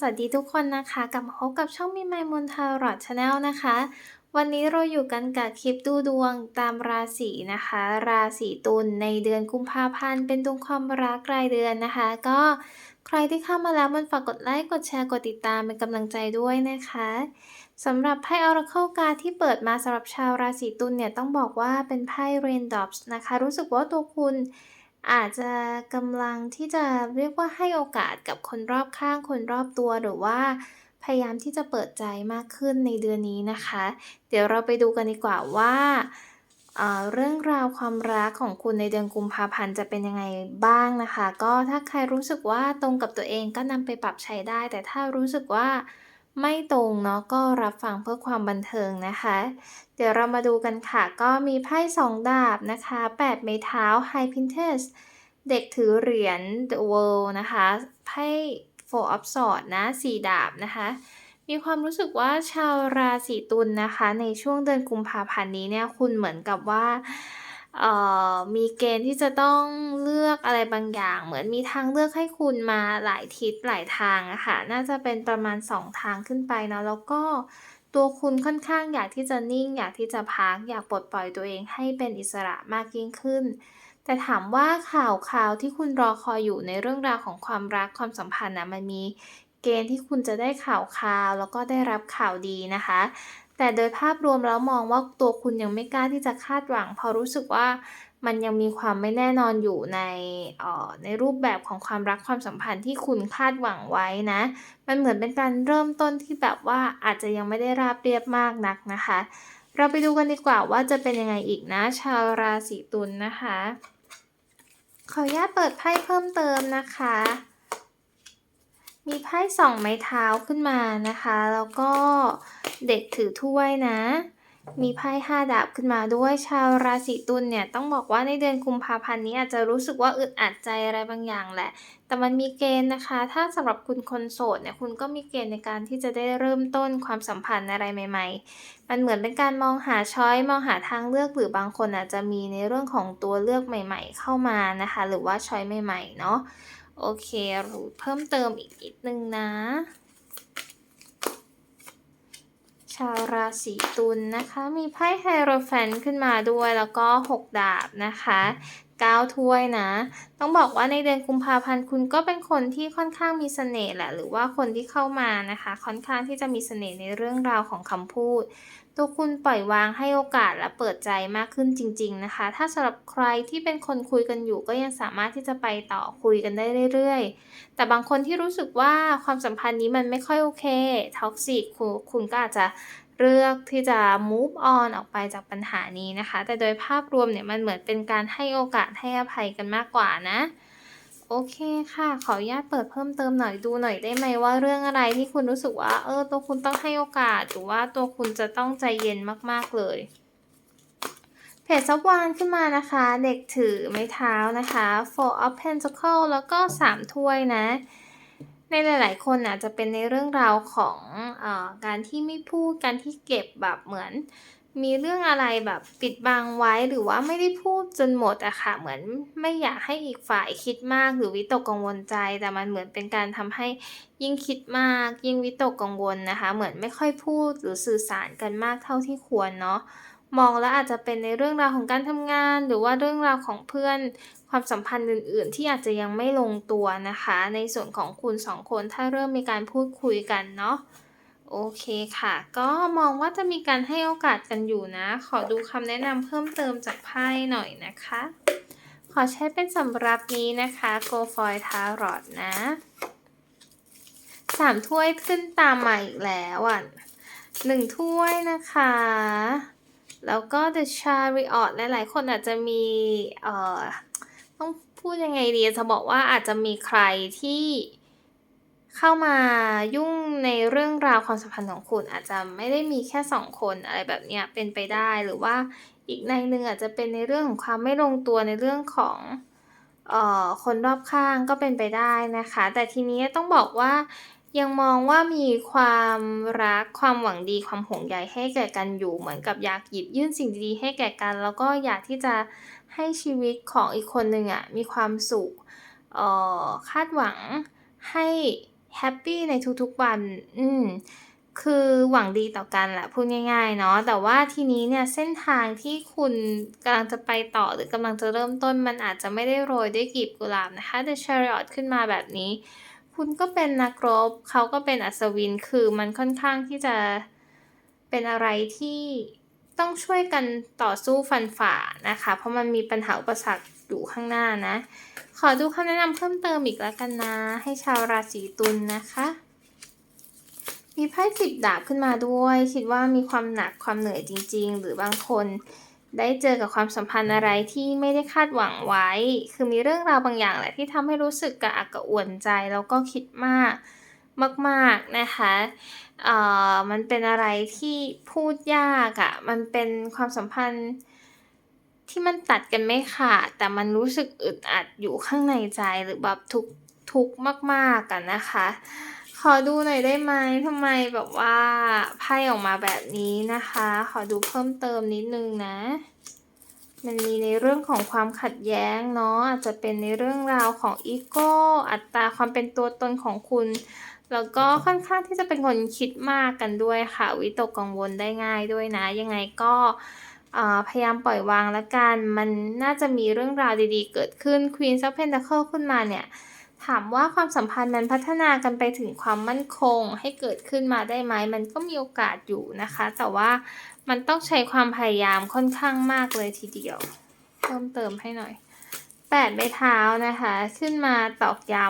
สวัสดีทุกคนนะคะ กลับมาพบกับช่องมีไมมนทารอดชาแนลนะคะ วันนี้เราอยู่กันกับคลิปดูดวงตามราศีนะคะ ราศีตุลในเดือนกุมภาพันธ์เป็นดวงความรักรายเดือนนะคะ ก็ใครที่เข้ามาแล้วมันฝากกดไลค์ กดแชร์ กดติดตามเป็นกำลังใจด้วยนะคะสำหรับไพ่ Oracle การ์ที่เปิดมาสำหรับชาวราศีตุลเนี่ยต้องบอกว่าเป็นไพ่ Raindrops นะคะ รู้สึกว่าตัวคุณ อาจจะกำลังที่จะเรียกว่าให้โอกาสกับคนรอบข้างคนรอบตัวหรือว่าพยายามที่จะเปิดใจมากขึ้นในเดือนนี้นะคะ เดี๋ยวเราไปดูกันดีกว่าว่าเอ่อเรื่องราวความรักของคุณในเดือนกุมภาพันธ์จะเป็นยังไงบ้างนะคะ ก็ถ้าใครรู้สึกว่าตรงกับตัวเองก็นำไปปรับใช้ได้ แต่ถ้ารู้สึกว่า ไม่ตรงเนาะก็รับฟังเพื่อความบันเทิงนะคะ เดี๋ยวเรามาดูกันค่ะ ก็มีไพ่สองดาบนะคะ8ไม้เท้า High Princess เด็กถือเหรียญ The World นะคะไพ่ Four of Swords นะสี่ดาบนะคะมีความรู้สึกว่าชาวราศีตุลนะคะ ในช่วงเดือนกุมภาพันธ์นี้เนี่ยคุณเหมือนกับว่า มีเกณฑ์ที่จะต้องเลือกอะไรบางอย่าง เหมือนมีทางเลือกให้คุณมาหลายทิศหลายทางอะค่ะ น่าจะเป็นประมาณ 2 ทางขึ้นไปเนาะแล้วก็ตัวคุณค่อนข้างอยากที่จะนิ่ง อยากที่จะพักอยากปลดปล่อยตัวเองให้เป็นอิสระมากยิ่งขึ้น แต่ถามว่าข่าวข่าวที่คุณรอคอยอยู่ในเรื่องราวของความรักความสัมพันธ์นะมันมีเกณฑ์ที่คุณจะได้ข่าวข่าวแล้วก็ได้รับข่าวดีนะคะ แต่โดยภาพรวมแล้วมองว่าตัวคุณยังไม่กล้าที่จะคาดหวัง เพราะรู้สึกว่ามันยังมีความไม่แน่นอนอยู่ในออในรูปแบบของความรักความสัมพันธ์ที่คุณคาดหวังไว้นะ มันเหมือนเป็นการเริ่มต้นที่แบบว่าอาจจะยังไม่ได้ราบเรียบมากนักนะคะ เราไปดูกันดีกว่าว่าจะเป็นยังไงอีกนะ ชาวราศีตุลนะคะ ขออนุญาตเปิดไพ่เพิ่มเติมนะคะ มีไพ่สองไม้เท้าขึ้นมานะคะ แล้วก็เด็กถือถ้วยนะ มีไพ่ห้าดาบขึ้นมาด้วยชาวราศีตุลเนี่ยต้องบอกว่าในเดือนกุมภาพันธ์นี้อาจจะรู้สึกว่าอึดอัดใจอะไรบางอย่างแหละ แต่มันมีเกณฑ์นะคะ ถ้าสำหรับคุณคนโสดเนี่ยคุณก็มีเกณฑ์ในการที่จะได้เริ่มต้นความสัมพันธ์อะไรใหม่ ๆ มันเหมือนเป็นการมองหาช้อยมองหาทางเลือกหรือบางคนอาจจะมีในเรื่องของตัวเลือกใหม่ ๆ เข้ามานะคะ หรือว่าช้อยใหม่ ๆ เนาะ โอเครูเพิ่มเติมอีกนิดนึงนะ ชาวราศีตุลนะคะ มีไพ่ไฮโรแฟนขึ้นมาด้วยแล้วก็ 6 ดาบนะคะ 9 ถ้วยนะ ต้องบอกว่าในเดือนกุมภาพันธ์คุณก็เป็นคนที่ค่อนข้างมีเสน่ห์แหละ หรือว่าคนที่เข้ามานะคะ ค่อนข้างที่จะมีเสน่ห์ในเรื่องราวของคำพูด ตัวคุณปล่อยวางให้โอกาสและเปิดใจมากขึ้นจริง ๆนะคะ ถ้าสำหรับใครที่เป็นคนคุยกันอยู่ก็ยังสามารถที่จะไปต่อคุยกันได้เรื่อยๆ แต่บางคนที่รู้สึกว่าความสัมพันธ์นี้มันไม่ค่อยโอเคท็อกซิกคุณก็อาจจะ เลือกที่จะ move on ออกไปจากปัญหานี้นะคะ แต่โดยภาพรวมเนี่ยมันเหมือนเป็นการให้โอกาสให้อภัยกันมากกว่านะโอเคค่ะ ขออนุญาตเปิดเพิ่มเติมหน่อยดูหน่อยได้ไหมว่าเรื่องอะไรที่คุณรู้สึกว่า เออ ตัวคุณต้องให้โอกาสหรือว่าตัวคุณจะต้องใจเย็นมากๆเลยเพจซับวานขึ้นมานะคะ เด็กถือไม้เท้านะคะ four of pentacle แล้วก็สามถ้วยนะ ในหลาย ๆ คนอาจจะเป็นในเรื่องราวของเออการที่ไม่พูดการที่เก็บแบบเหมือน มีเรื่องอะไรแบบปิดบังไว้หรือว่าไม่ได้พูดจนหมดอะค่ะเหมือนไม่อยากให้อีกฝ่ายคิดมากหรือวิตกกังวลใจ แต่มันเหมือนเป็นการทำให้ยิ่งคิดมาก ยิ่งวิตกกังวลนะคะ เหมือนไม่ค่อยพูดหรือสื่อสารกันมากเท่าที่ควรเนาะมองแล้วอาจจะเป็นในเรื่องราวของการทำงาน หรือว่าเรื่องราวของเพื่อน ความสัมพันธ์อื่น ๆ ที่อาจจะยังไม่ลงตัวนะคะ ในส่วนของคุณสองคนถ้าเริ่มมีการพูดคุยกันเนาะโอเคค่ะ ก็มองว่าจะมีการให้โอกาสกันอยู่นะ ขอดูคำแนะนำเพิ่มเติมจากไพ่หน่อยนะคะ ขอใช้เป็นสำหรับนี้นะคะ Go for Tarot นะสามถ้วยขึ้นตามมาอีกแล้วอะหนึ่งถ้วยนะคะ แล้วก็ The Chariot หลายๆ คนอาจจะมีเอ่อ ต้องพูดยังไงดีจะบอกว่าอาจจะมีใครที่เข้ามายุ่งในเรื่องราวความสัมพันธ์ของคุณ อาจจะไม่ได้มีแค่สองคนอะไรแบบเนี้ยเป็นไปได้หรือว่าอีกในหนึ่งอาจจะเป็นในเรื่องของความไม่ลงตัวในเรื่องของเอ่อคนรอบข้างก็เป็นไปได้นะคะ แต่ทีนี้ต้องบอกว่า ยังมองว่ามีความรักความหวังดีความห่วงใยให้แก่กันอยู่เหมือนกับอยากหยิบยื่นสิ่งดีๆให้แก่กัน แล้วก็อยากที่จะให้ชีวิตของอีกคนหนึ่งอะมีความสุขเอ่อคาดหวังให้แฮปปี้ในทุกๆวันอืมคือหวังดีต่อกันแหละพูดง่ายๆเนาะแต่ว่าทีนี้เนี่ยเส้นทางที่คุณกำลังจะไปต่อหรือกำลังจะเริ่มต้นมันอาจจะไม่ได้โรยด้วยกลีบกุหลาบนะคะ The Chariot ขึ้นมาแบบนี้ คุณก็เป็นนักรบ เขาก็เป็นอัศวิน คือมันค่อนข้างที่จะเป็นอะไรที่ต้องช่วยกันต่อสู้ฟันฝ่านะคะ เพราะมันมีปัญหาอุปสรรคอยู่ข้างหน้านะ ขอดูคำแนะนำเพิ่มเติมอีกแล้วกันนะ ให้ชาวราศีตุลนะคะ มีไพ่สิบดาบขึ้นมาด้วย คิดว่ามีความหนักความเหนื่อยจริง ๆ หรือบางคน ได้เจอกับความสัมพันธ์อะไรที่ไม่ได้คาดหวังไว้ คือมีเรื่องราวบางอย่างแหละที่ทำให้รู้สึกกระอักกระอ่วนใจแล้วก็คิดมากมากๆนะคะเอ่อมันเป็นอะไรที่พูดยากอะมันเป็นความสัมพันธ์ที่มันตัดกันไม่ขาด แต่มันรู้สึกอึดอัดอยู่ข้างในใจหรือแบบทุกข์ทุกข์มากๆอะนะคะ ขอดูหน่อยได้ไหมทำไมแบบว่าไพ่ออกมาแบบนี้นะคะ ขอดูเพิ่มเติมนิดนึงนะ มันมีในเรื่องของความขัดแย้งเนาะอาจจะเป็นในเรื่องราวของอีโกอัตราความเป็นตัวตนของคุณ แล้วก็ค่อนข้างที่จะเป็นคนคิดมากกันด้วยค่ะ วิตกกังวลได้ง่ายด้วยนะ ยังไงก็พยายามปล่อยวางล้วกัน มันน่าจะมีเรื่องราวดีๆ เกิดขึ้น Queen of Pentacles ขึ้นมาเนี่ย ถามว่าความสัมพันธ์มันพัฒนากันไปถึงความมั่นคงให้เกิดขึ้นมาได้ไหม มันก็มีโอกาสอยู่นะคะ แต่ว่ามันต้องใช้ความพยายามค่อนข้างมากเลยทีเดียว เพิ่มเติมให้หน่อย8ไม้เท้านะคะ ขึ้นมาตอกย้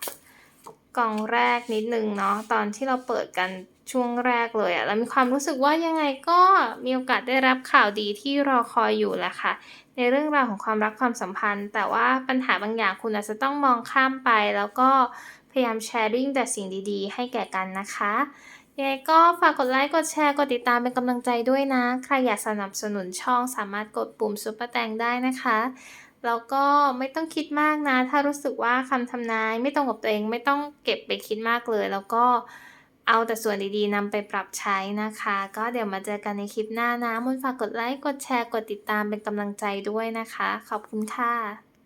ำกล่องแรกนิดนึงเนาะตอนที่เราเปิดกันช่วงแรกเลยอะเรามีความรู้สึกว่ายังไงก็มีโอกาสได้รับข่าวดีที่รอคอยอยู่แหละค่ะ ในเรื่องราวของความรักความสัมพันธ์ แต่ว่าปัญหาบางอย่างคุณอาจจะต้องมองข้ามไป แล้วก็พยายามแชร์ริ่งแต่สิ่งดีๆ ให้แก่กันนะคะยังไงก็ฝากกดไลค์ กดแชร์ กดติดตามเป็นกำลังใจด้วยนะ ใครอยากสนับสนุนช่องสามารถกดปุ่มซุปเปอร์แตงได้นะคะ แล้วก็ไม่ต้องคิดมากนะ ถ้ารู้สึกว่าคำทำนายไม่ตรงกับตัวเองไม่ต้องเก็บไปคิดมากเลย แล้วก็ เอาแต่ส่วนดีๆนำไปปรับใช้นะคะ ก็เดี๋ยวมาเจอกันในคลิปหน้านะมนฝากกดไลค์ กดแชร์ กดติดตามเป็นกำลังใจด้วยนะคะ ขอบคุณค่ะ